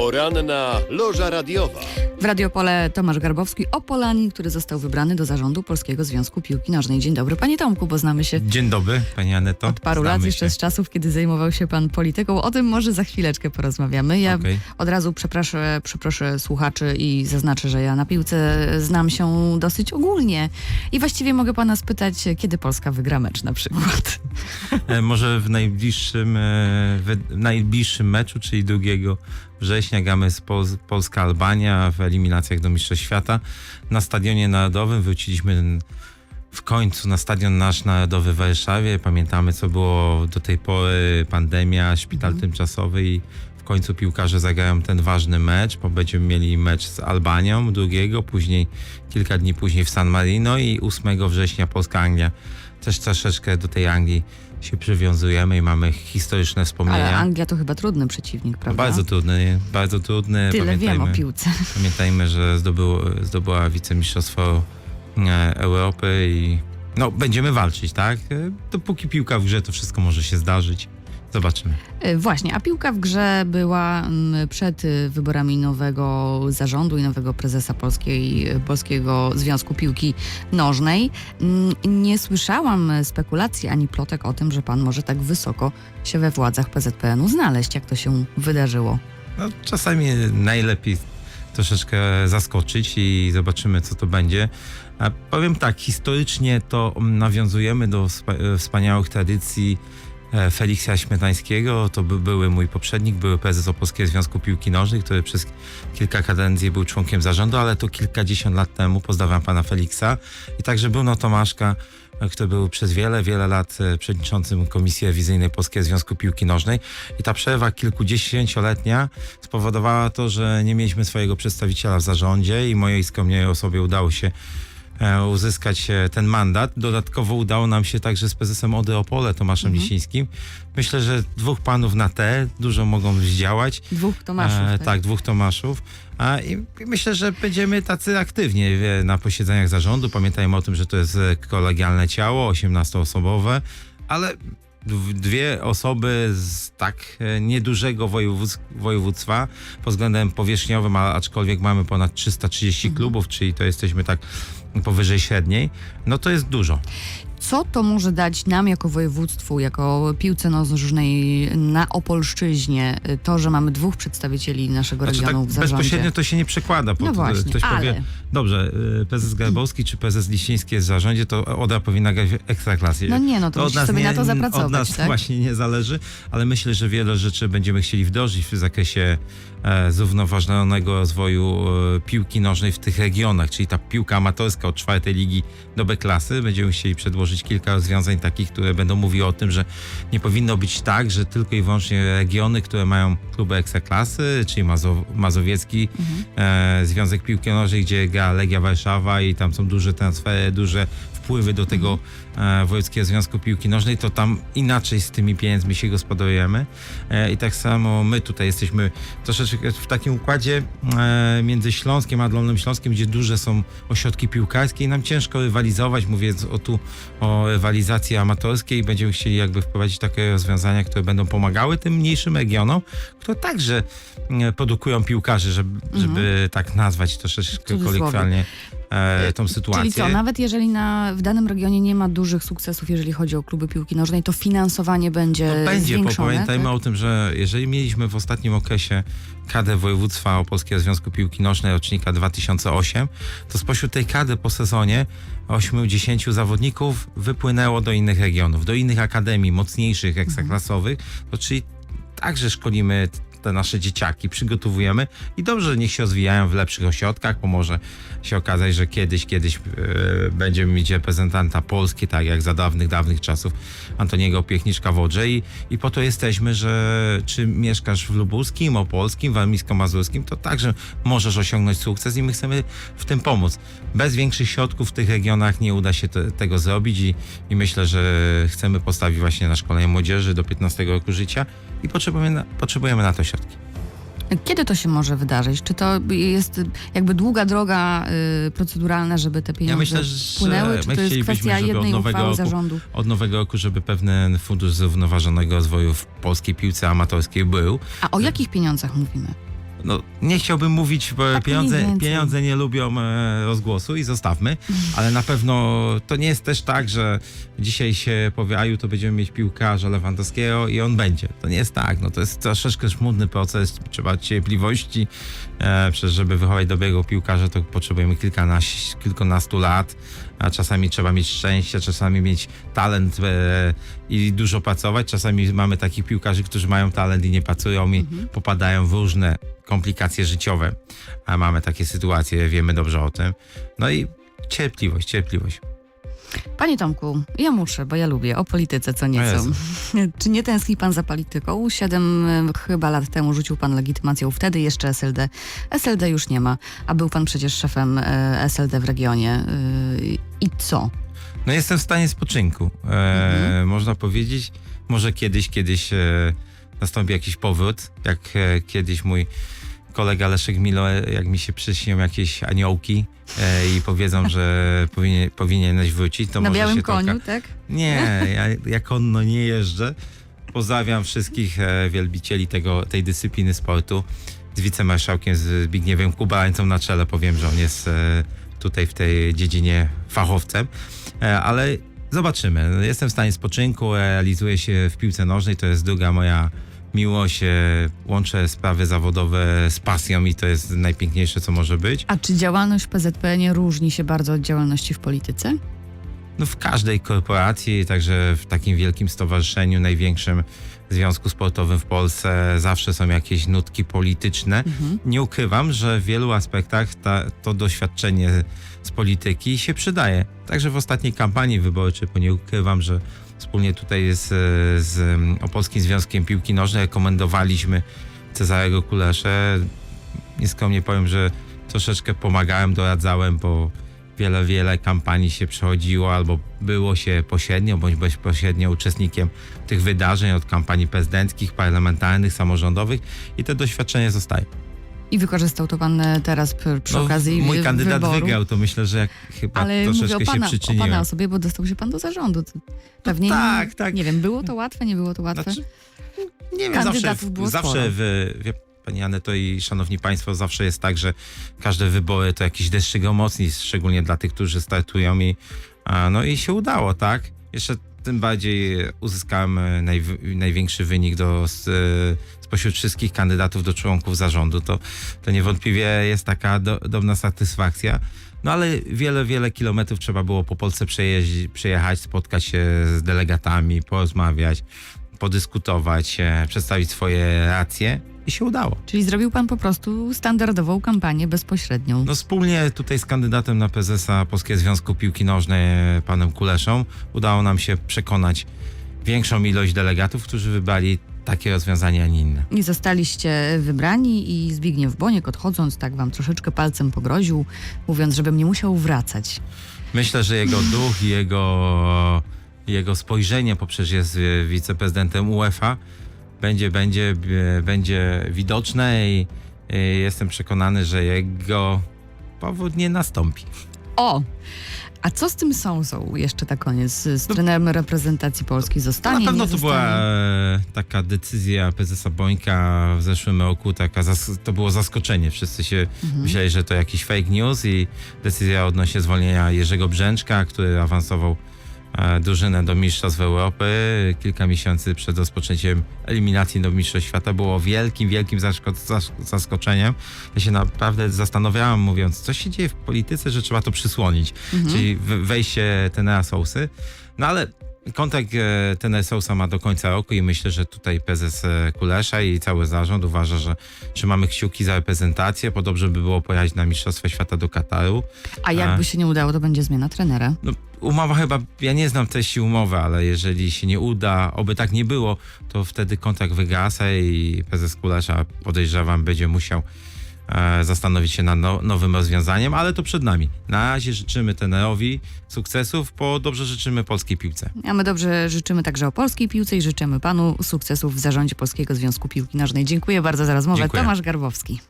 Poranna loża radiowa. W Radiopole Tomasz Garbowski, Opolanin, który został wybrany do zarządu Polskiego Związku Piłki Nożnej. Dzień dobry, panie Tomku, bo znamy się Dzień dobry, pani Aneto. od paru Znamy lat, jeszcze się. z czasów, kiedy zajmował się pan polityką. O tym może za chwileczkę porozmawiamy. Ja Okej. od razu przeproszę, przeproszę słuchaczy i zaznaczę, że ja na piłce znam się dosyć ogólnie. I właściwie mogę pana spytać, kiedy Polska wygra mecz na przykład. E, Może w najbliższym, e, w najbliższym meczu, czyli 2 września gramy z Pol Polska-Albania w eliminacjach do Mistrzostw Świata. Na Stadionie Narodowym wróciliśmy w końcu na Stadion Nasz Narodowy w Warszawie. Pamiętamy, co było do tej pory, pandemia, szpital tymczasowy i w końcu piłkarze zagrają ten ważny mecz, bo będziemy mieli mecz z Albanią drugiego, później kilka dni później w San Marino i 8 września Polska-Anglia. Też troszeczkę do tej Anglii się przywiązujemy i mamy historyczne wspomnienia. Ale Anglia to chyba trudny przeciwnik, prawda? Bardzo trudny, bardzo trudny. Tyle wiem Pamiętajmy, o piłce. pamiętajmy, że zdobył, zdobyła wicemistrzostwo e, Europy i no, będziemy walczyć, tak? E, Dopóki piłka w grze, to wszystko może się zdarzyć. Zobaczymy. E, Właśnie, a piłka w grze była mm, przed y, wyborami nowego zarządu i nowego prezesa Polskiej, Polskiego Związku Piłki Nożnej. Mm, Nie słyszałam spekulacji ani plotek o tym, że pan może tak wysoko się we władzach PZPN-u znaleźć, jak to się wydarzyło. No, czasami najlepiej troszeczkę zaskoczyć i zobaczymy, co to będzie. A powiem tak, historycznie to nawiązujemy do wspa- wspaniałych tradycji Feliksa Śmietańskiego. To by, były mój poprzednik, były prezes Opolskiego Związku Piłki Nożnej, który przez kilka kadencji był członkiem zarządu, ale to kilkadziesiąt lat temu. Pozdrawiam pana Feliksa. I także Bruno Tomaszka, e, który był przez wiele, wiele lat e, przewodniczącym Komisji Rewizyjnej Polskiego Związku Piłki Nożnej. I ta przerwa kilkudziesięcioletnia spowodowała to, że nie mieliśmy swojego przedstawiciela w zarządzie i mojej skromnej osobie udało się e, uzyskać e, ten mandat. Dodatkowo udało nam się także z prezesem Ody Opole, Tomaszem Lisińskim. Myślę, że dwóch panów na te dużo mogą zdziałać. Dwóch Tomaszów. E, tak? tak, dwóch Tomaszów. A, i, I myślę, że będziemy tacy aktywni e, na posiedzeniach zarządu. Pamiętajmy o tym, że to jest e, kolegialne ciało, 18-osobowe, ale dwie osoby z tak e, niedużego województw, województwa pod względem powierzchniowym, a, aczkolwiek mamy ponad 330 klubów, czyli to jesteśmy tak powyżej średniej, no to jest dużo. Co to może dać nam jako województwu, jako piłce nożnej na Opolszczyźnie, to, że mamy dwóch przedstawicieli naszego Znaczy, tak regionu w zarządzie? bezpośrednio to się nie przekłada. Pod, No właśnie, ktoś ale- powie, dobrze, y, prezes Garbowski czy prezes Liściński jest w zarządzie, to Oda powinna grać w ekstraklasie. No nie, no to, musisz sobie na to Od zapracować, nas tak? właśnie nie zależy, ale myślę, że wiele rzeczy będziemy chcieli wdrożyć w zakresie e, zrównoważonego rozwoju e, piłki nożnej w tych regionach, czyli ta piłka amatorska od czwartej ligi do B klasy. Będziemy chcieli przedłożyć kilka rozwiązań takich, które będą mówiły o tym, że nie powinno być tak, że tylko i wyłącznie regiony, które mają kluby ekstraklasy, czyli Mazo Mazowiecki Mhm. e, Związek Piłki Nożnej, gdzie gra Legia Warszawa i tam są duże transfery, duże wpływy do tego Mhm. e, Wojewódzkiego Związku Piłki Nożnej, to tam inaczej z tymi pieniędzmi się gospodarujemy. E, I tak samo my tutaj jesteśmy troszeczkę w takim układzie e, między Śląskiem a Dolnym Śląskiem, gdzie duże są ośrodki piłkarskie i nam ciężko rywalizować, mówię o tu o rywalizacji amatorskiej. Będziemy chcieli jakby wprowadzić takie rozwiązania, które będą pomagały tym mniejszym regionom, które także e, produkują piłkarzy, żeby, żeby tak nazwać troszeczkę Mhm. Kolokwialnie e, tą sytuację. Czyli co, nawet jeżeli na, w danym regionie nie ma dużych sukcesów, jeżeli chodzi o kluby piłki nożnej, to finansowanie będzie No będzie, bo pamiętajmy tak? o tym, że jeżeli mieliśmy w ostatnim okresie kadę województwa Opolskiego Związku Piłki Nożnej rocznika 2008, to spośród tej kady po sezonie 8-10 zawodników wypłynęło do innych regionów, do innych akademii mocniejszych, ekstraklasowych, to czyli także szkolimy te nasze dzieciaki, przygotowujemy i dobrze, niech się rozwijają w lepszych ośrodkach, bo może się okazać, że kiedyś, kiedyś e, będziemy mieć reprezentanta Polski, tak jak za dawnych, dawnych czasów Antoniego Piechniczka w Odrze i, i po to jesteśmy, że czy mieszkasz w Lubuskim, Opolskim, Warmińsko-Mazurskim, to także możesz osiągnąć sukces i my chcemy w tym pomóc. Bez większych środków w tych regionach nie uda się te, tego zrobić i, i myślę, że chcemy postawić właśnie na szkolenie młodzieży do 15 roku życia i potrzebujemy na, potrzebujemy na to środki. Kiedy to się może wydarzyć? Czy to jest jakby długa droga y, proceduralna, żeby te pieniądze myślę, że wpłynęły? Czy to jest kwestia od jednej nowego uchwały roku- zarządu? Od nowego roku, żeby pewien fundusz zrównoważonego rozwoju w polskiej piłce amatorskiej był. A o jakich pieniądzach mówimy? No, nie chciałbym mówić, bo Tak pieniądze, pieniądze nie lubią e, rozgłosu i zostawmy, ale na pewno to nie jest też tak, że dzisiaj się powie, a jutro będziemy mieć piłkarza Lewandowskiego i on będzie. To nie jest tak, no to jest troszeczkę żmudny proces, trzeba cierpliwości, e, przecież żeby wychować dobrego piłkarza, to potrzebujemy kilkanaście, kilkunastu lat, a czasami trzeba mieć szczęście, czasami mieć talent e, i dużo pracować, czasami mamy takich piłkarzy, którzy mają talent i nie pracują i popadają w różne komplikacje życiowe, a mamy takie sytuacje, wiemy dobrze o tym. No i cierpliwość, cierpliwość. Panie Tomku, ja muszę, bo ja lubię o polityce co nieco. Czy nie tęskni pan za polityką? Siedem e, chyba lat temu rzucił pan legitymacją, wtedy jeszcze SLD. SLD już nie ma, a był pan przecież szefem e, SLD w regionie. I co? No jestem w stanie spoczynku, e, można powiedzieć. Może kiedyś, kiedyś e, nastąpi jakiś powrót, jak e, kiedyś mój kolega Leszek Milo, e, jak mi się przyśnią jakieś aniołki e, i powiedzą, że powinien, powinieneś wrócić, to Na może białym się koniu, tak? Nie, ja, ja konno nie jeżdżę. Pozdrawiam wszystkich e, wielbicieli tego, tej dyscypliny sportu. Z wicemarszałkiem Zbigniewem Kubalańcą na czele powiem, że on jest e, tutaj w tej dziedzinie fachowcem. E, ale zobaczymy. Jestem w stanie spoczynku, realizuję się w piłce nożnej, to jest druga moja miłość. E, łączę sprawy zawodowe z pasją i to jest najpiękniejsze, co może być. A czy działalność w PZP nie różni się bardzo od działalności w polityce? No w każdej korporacji, także w takim wielkim stowarzyszeniu, największym związku sportowym w Polsce, zawsze są jakieś nutki polityczne. Nie ukrywam, że w wielu aspektach ta, to doświadczenie z polityki się przydaje. Także w ostatniej kampanii wyborczej, bo nie ukrywam, że wspólnie tutaj z, z Opolskim Związkiem Piłki Nożnej rekomendowaliśmy Cezarego Kuleszę. Nieskromnie powiem, że troszeczkę pomagałem, doradzałem, bo wiele, wiele kampanii się przechodziło albo było się pośrednio bądź bezpośrednio uczestnikiem tych wydarzeń od kampanii prezydenckich, parlamentarnych, samorządowych i to doświadczenie zostaje. I wykorzystał to pan e, teraz pr- przy No, okazji mój kandydat wyboru. wygrał, to myślę, że jak chyba Ale mówię troszeczkę o pana, się o przyczyniłem. pana osobie, bo dostał się pan do zarządu. Pewnie tak, nie, tak. nie wiem, było to łatwe, nie było to łatwe. Znaczy, nie wiem, zawsze, Kandydatów było zawsze w, wie pani Aneto i szanowni państwo, zawsze jest tak, że każde wybory to jakiś deszczyk mocni, szczególnie dla tych, którzy startują i no i się udało, tak? Jeszcze tym bardziej uzyskałem najw- największy wynik do, spośród wszystkich kandydatów do członków zarządu. To, to niewątpliwie jest taka do, dobra satysfakcja. No ale wiele, wiele kilometrów trzeba było po Polsce przejechać, spotkać się z delegatami, porozmawiać, podyskutować, e, przedstawić swoje racje i się udało. Czyli zrobił pan po prostu standardową kampanię bezpośrednią. No wspólnie tutaj z kandydatem na prezesa Polskiego Związku Piłki Nożnej, panem Kuleszą, udało nam się przekonać większą ilość delegatów, którzy wybrali takie rozwiązanie, a nie inne. I zostaliście wybrani i Zbigniew Boniek odchodząc tak wam troszeczkę palcem pogroził, mówiąc, żebym nie musiał wracać. Myślę, że jego duch i jego, jego spojrzenie, bo przecież jest e, wiceprezydentem UEFA, będzie, będzie, e, będzie widoczne i e, jestem przekonany, że jego powód nie nastąpi. O! A co z tym Sąsą jeszcze na koniec? Z trenerem reprezentacji Polski zostanie, Na pewno to była zostanie? e, taka decyzja prezesa Bońka w zeszłym roku, taka to było zaskoczenie. Wszyscy się Mhm. myśleli, że to jakiś fake news i decyzja odnośnie zwolnienia Jerzego Brzęczka, który awansował drużynę do Mistrzostw Europy kilka miesięcy przed rozpoczęciem eliminacji do Mistrzostw Świata było wielkim, wielkim zasko- zas- zaskoczeniem. Ja się naprawdę zastanawiałem, mówiąc, co się dzieje w polityce, że trzeba to przysłonić, Mhm. czyli wejście Tenera Sousy. No ale Kontrakt e, ten Sousa ma do końca roku i myślę, że tutaj prezes e, Kulesza i cały zarząd uważa, że trzymamy kciuki za reprezentację, bo dobrze by było pojechać na Mistrzostwa Świata do Kataru. A jakby się nie udało, to będzie zmiana trenera. No, umowa chyba, ja nie znam treści umowy, ale jeżeli się nie uda, oby tak nie było, to wtedy kontrakt wygasa i prezes Kulesza podejrzewam będzie musiał e, zastanowić się nad no, nowym rozwiązaniem, ale to przed nami. Na razie życzymy trenerowi sukcesów, bo dobrze życzymy polskiej piłce. A my dobrze życzymy także o polskiej piłce i życzymy panu sukcesów w zarządzie Polskiego Związku Piłki Nożnej. Dziękuję bardzo za rozmowę. Dziękuję. Tomasz Garbowski.